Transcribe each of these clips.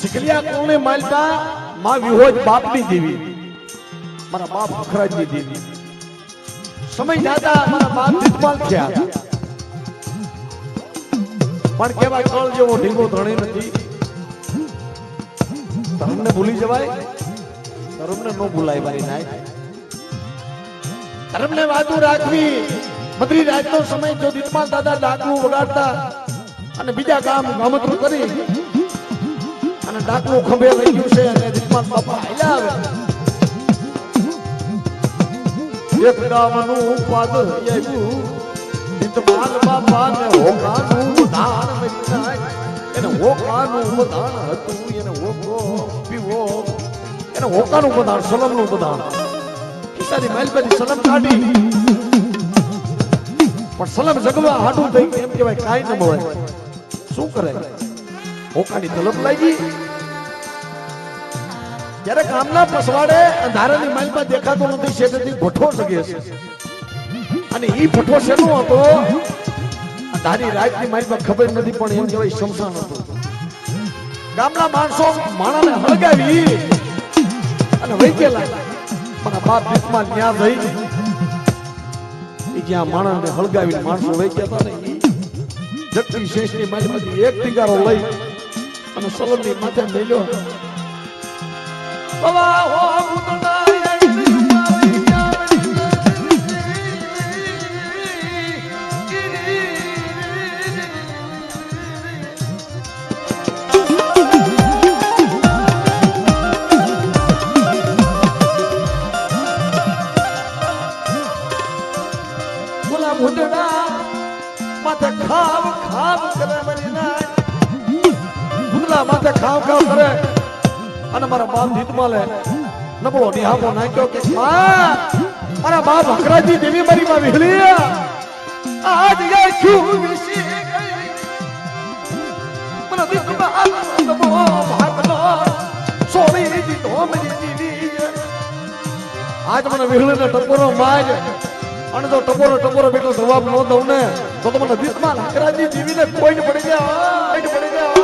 ચીકલિયા કોને માલતા માં વિહોજ બાપની દેવી મારા બાપ અખરાજની દેવી સમય જાતા મારા બાપ જીતમાલ થયા. પણ કેવા કળ જેવો ઢીંગો ધણી નથી. ધર્મને ભૂલી જવાય? ધર્મને ન ભૂલાય મારી નાય ધર્મને વાતું રાખવી. બદ્રી રાજનો સમય જો દીપમાં દાદા ડાકલું વગાડતા અને બીજા કામ ગામતું કરી અને ડાકલું ખંભે લઈ ગયું છે અને દીપમાં બાપા હાલ્યા આવે. એક ગામનું પાદ આવ્યું. દીપમાન બાપાને હોકાનું દાન મરી એને હોકાનું દાન હતું. એને હોકાનું બધાન સલમનું બધાણ ખિસ્સાની મહેલ પેલી સલમ કાઢી પણ સલમ જગવા હાડું થઈ એમ કહેવાય, કાંઈ ન મળે શું કરે? હોકાની તલબ લાગી. જ્યારે ગામના પસવાડે અંધારાની માલમાં દેખાતો નથી શેઠથી ભઠ્ઠો સગે છે. અને ઈ ભઠ્ઠો શેનો હતો? અંધારી રાતની માલમાં ખબર નથી, પણ એમ કહેવાય શમશાન હતો. ગામના માણસો માણાને હળગાવી. અને વહી ગયેલા. મારા બાપ ભીખમાં ન્યા થઈ જ્યાં માણસને હળગાવીને માણસો વહી ગયા હતા ને જગતી શેષની માલમાંથી એક ટીંગારો લઈ અને સલમની માથે મેલ્યો. હો ભૂતના માથે ખાવ ખાવ કરે. અને મારા બાપ ધીતમાલે નબળો નિહામો નાખ્યો કે માં મારા બાપ હકરાજી દેવી મારી માં વિહલી. આજ યાર શું વિસી ગઈ? મને ધીતમાલ નબળો ભાગલો. સોળી દીધો મારી દેવી. આજ મને વિહળીને ટપોરો માજ. અને જો ટપોરો ટપોરો બેટો જવાબ ન દઉં ને, તો તો મને ધીતમાલ હકરાજી દેવીને કોઈ પડી ગયા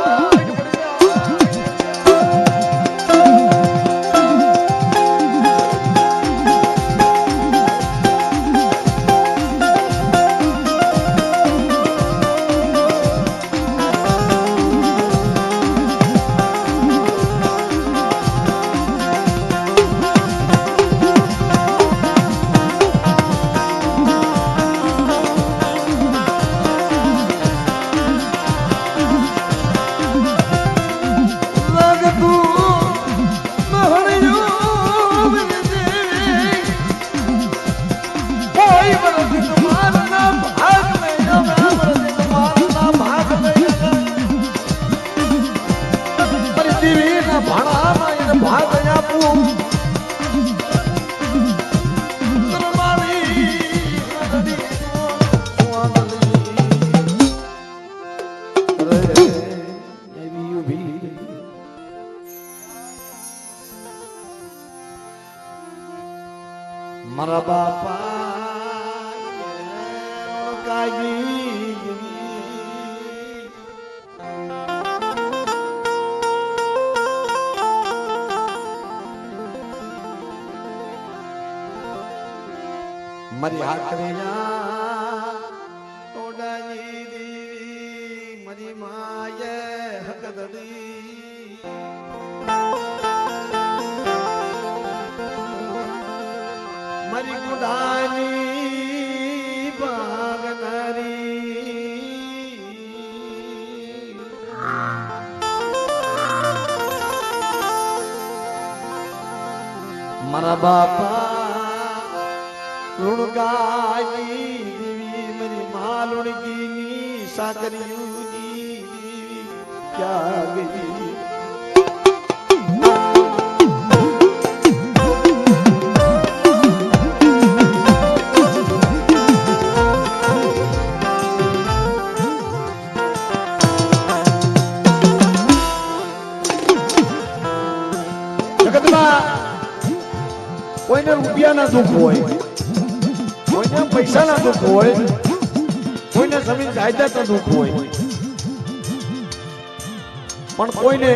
મારી હાકરીના મારા બાપા લુણગાઈ દેવી મારી મા લુણગીની સાકરીયુની દેવી ક્યાં ગઈ? રૂપિયાના દુઃખ હોય કોઈને પૈસાના દુઃખ હોય કોઈને જમીન જાયદાદના દુઃખ હોય પણ કોઈને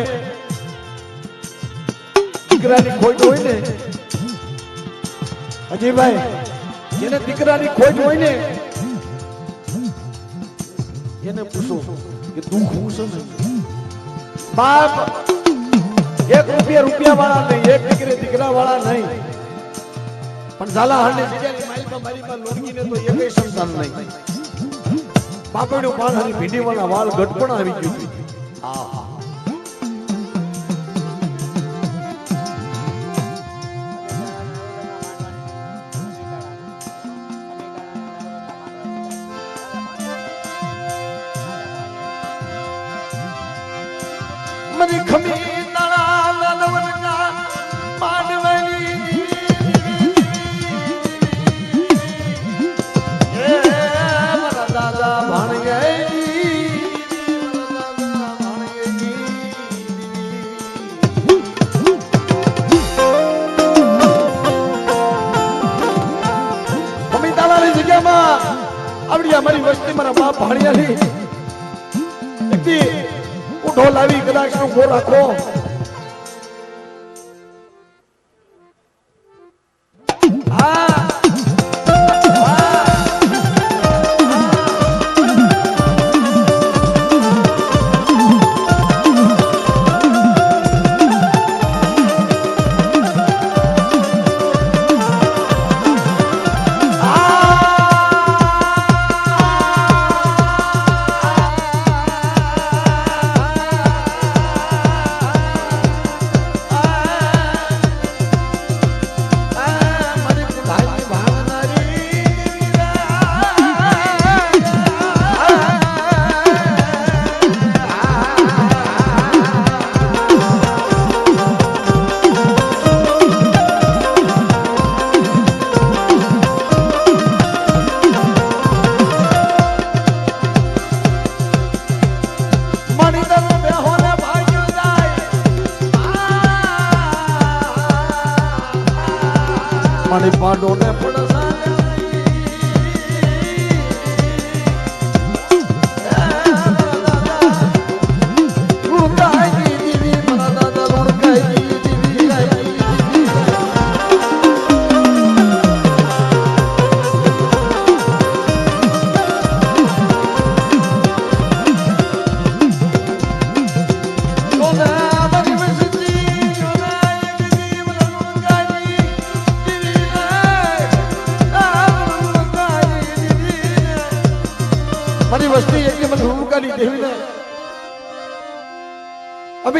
દીકરાની ખોટ હોય ને અજયભાઈ જેને દીકરાની ખોટ હોય ને એને પૂછો કે દુઃખ હું શું બાપ એક રૂપિયા રૂપિયા વાળા નહીં, એક દીકરી દીકરા વાળા નહીં. પણ ઝાલા હાલની જગ્યાની માલિકા પાસે લોટકીને તો એકેય સંતાન નહીં. પાપડીનું પાન હારી ભીંડીવાળા વાળ ગઢપણ આવી ગયું આહા. કદાચ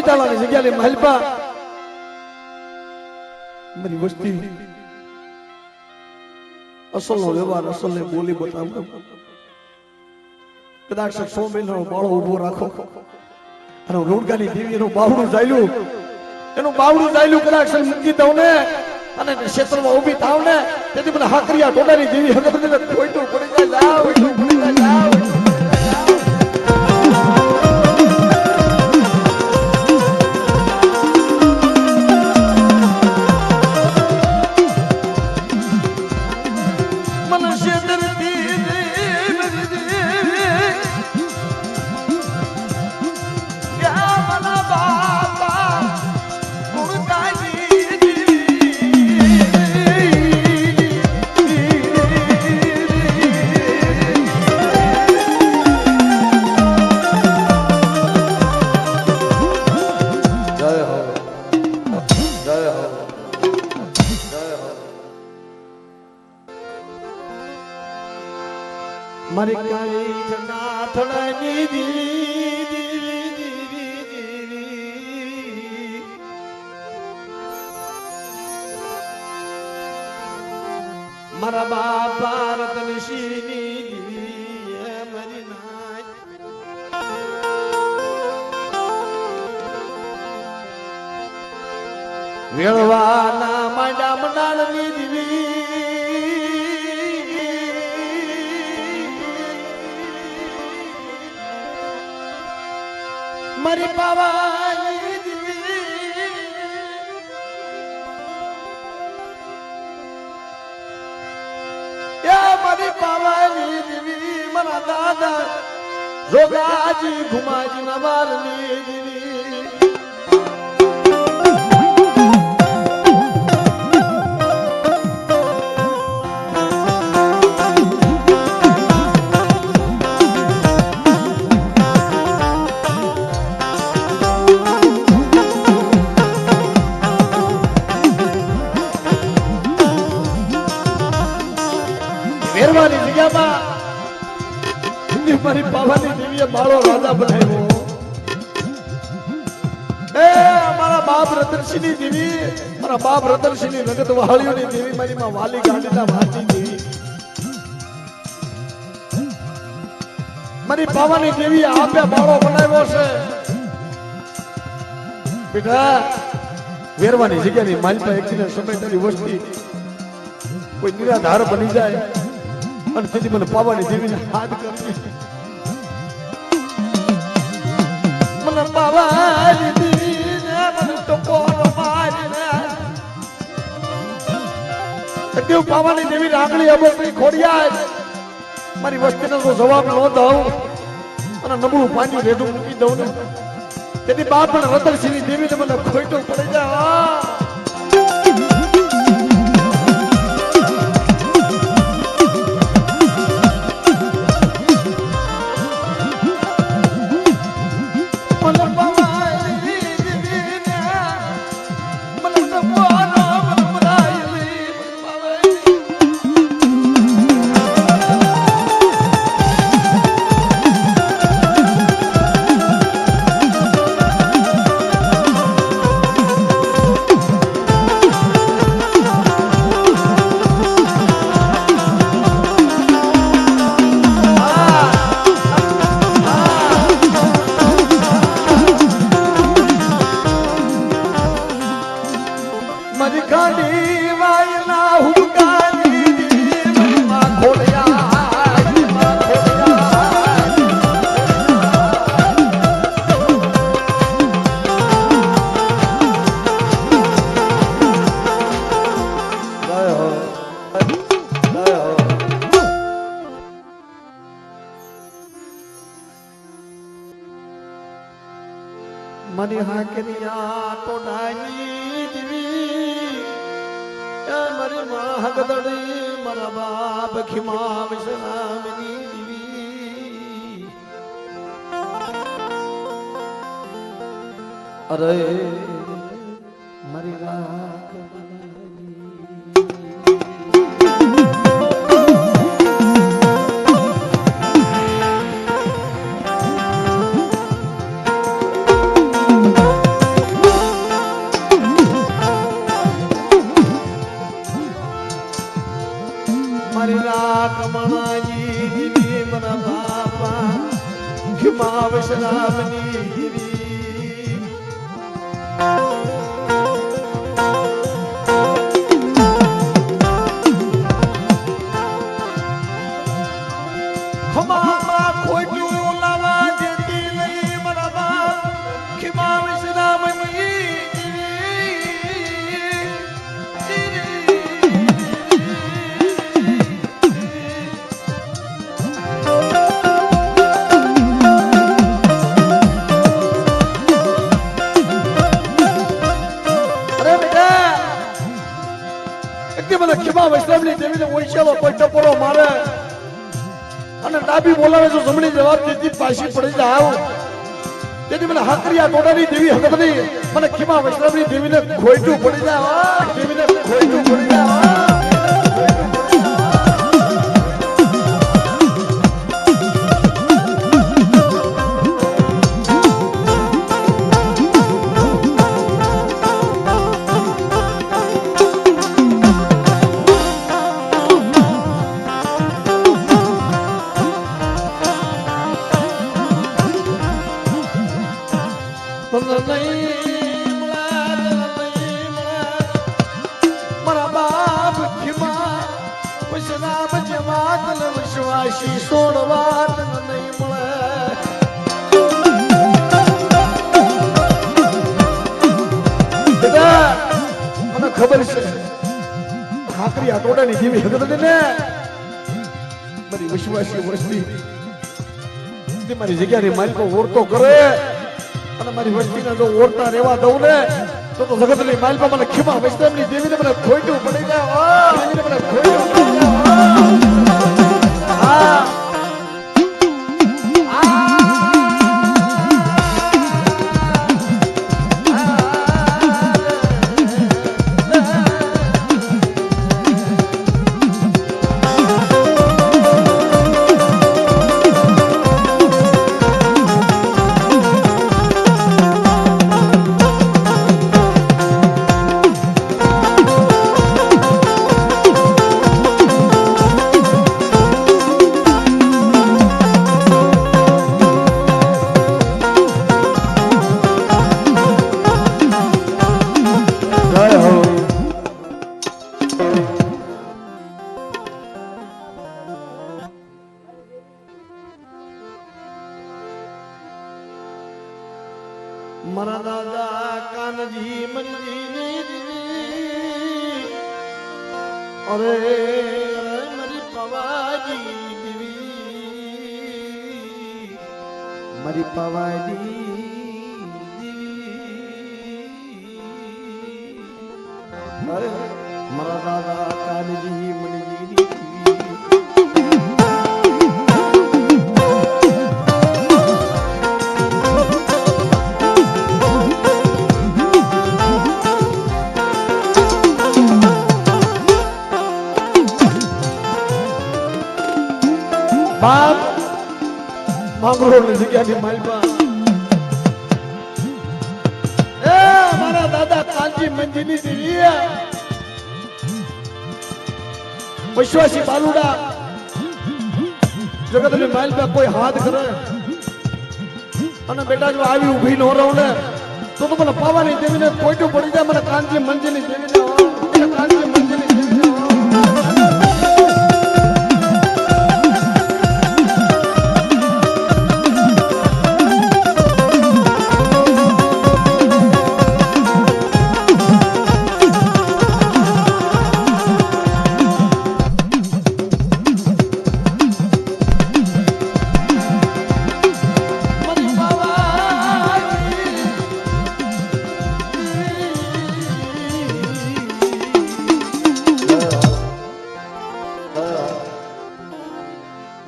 અમિતાલાની જગ્યાએ મહેલપા મારી વસ્તી. અસલનો વ્યવહાર, અસલને બોલી બતાવો કદાચ સો મહિનાનો બાળો ઊભો રાખો. અને રોડગાની દેવી એનું બાવડું ચાલ્યું એનું બાવડું ચાલ્યું કદાચ મૂકી દઉં ને. અને ક્ષેત્રમાં ઊભી થાવ ને. તેથી મને હાકરિયા ટોડાની દેવી ખોઈટું પડી જાય. મારા બાપા રતનશીની દીવી હે મારી નાય વેળવાના માંડા મંડાળની દીવી. મારી પાવાની પાવાની દીવી મારા દાદા. જોગાજી ઘુમાજી ના મારની દીવી. વેરવાની જગ્યામાં હિન્દી મારી બાબાની દેવીએ બાળો રાજા બનાવ્યો. એ અમારા બાપ રતનસિંહની દેવી મારા બાપ રતનસિંહની નગત વહાળીઓની દેવી, મારી માં વાલી ગાંડીના વાંચી દેવી. મારી પાવાની દેવી આપે બાળો બનાવ્યો છે. બેટા, વેરવાની જગ્યાની માલપા એકને સમય તારી વસ્તી કોઈ નિરાધાર બની જાય. અને તેથી મને પાવાની દેવીને હાથ કરવી. મને પાવાની દેવીને મને ટકોરો મારીને દેવ પાવાની દેવી આંગળી અબકડી ખોડિયા મારી વસ્તીનો તો જવાબ ન દઉં. અને નબળું પાણી રેડું મૂકી દઉં ને. તેથી બાપ પણ રતનસિંહની દેવીને મને ખોઈટું પડી જાય. વાયના હુંકાની મનમાં ખોડ્યા ખીમા વિશ્રામની દીવી. અરે ખીમા વિશ્રામની ખીમા વૈષ્ણવની દેવીને ઓળખ્યાલો કોઈ ટપોરો મારે. અને ડાબી બોલાવે તો જમણી જવાબ દીધી પાછી પડી જાવ તેથી મને હાકરિયા ટોડાની દેવી હકતની મને ખીમા વૈષ્ણવની દેવીને ખોઈટું પડી જાય દેવીને ખોઈટું પડી જાય મારી વિશ્વાસી વસ્તી તે મારી જગ્યાની માલિકો ઓરતો કરે અને મારી વસ્તીને જો ઓરતા રહેવા દઉં ને તો તો જગતની માલિકો મને ખીમા વૈષ્ણવની દેવીને મને ખોટું પડી જાય મને ખોટું મારા દાદા કાનજી મનજી અરે મારી પવાજી દેવી મારી પવાજી દેવી અરે મારા દાદા કાનજી મનજી બાપ, માંગરોળની જગ્યાની માલપા. એ મારા દાદા કાંજી મંજીની દેવી વિશ્વાસી બાલુડા. જગતની માલપા કોઈ હાથ કરે. અને બેટા જો આવી ઊભી ન રહું ને, તો તો મને પાવાની દેવીને કોઈટું પડી જાય, મને કાંજી મંજીની દેવીને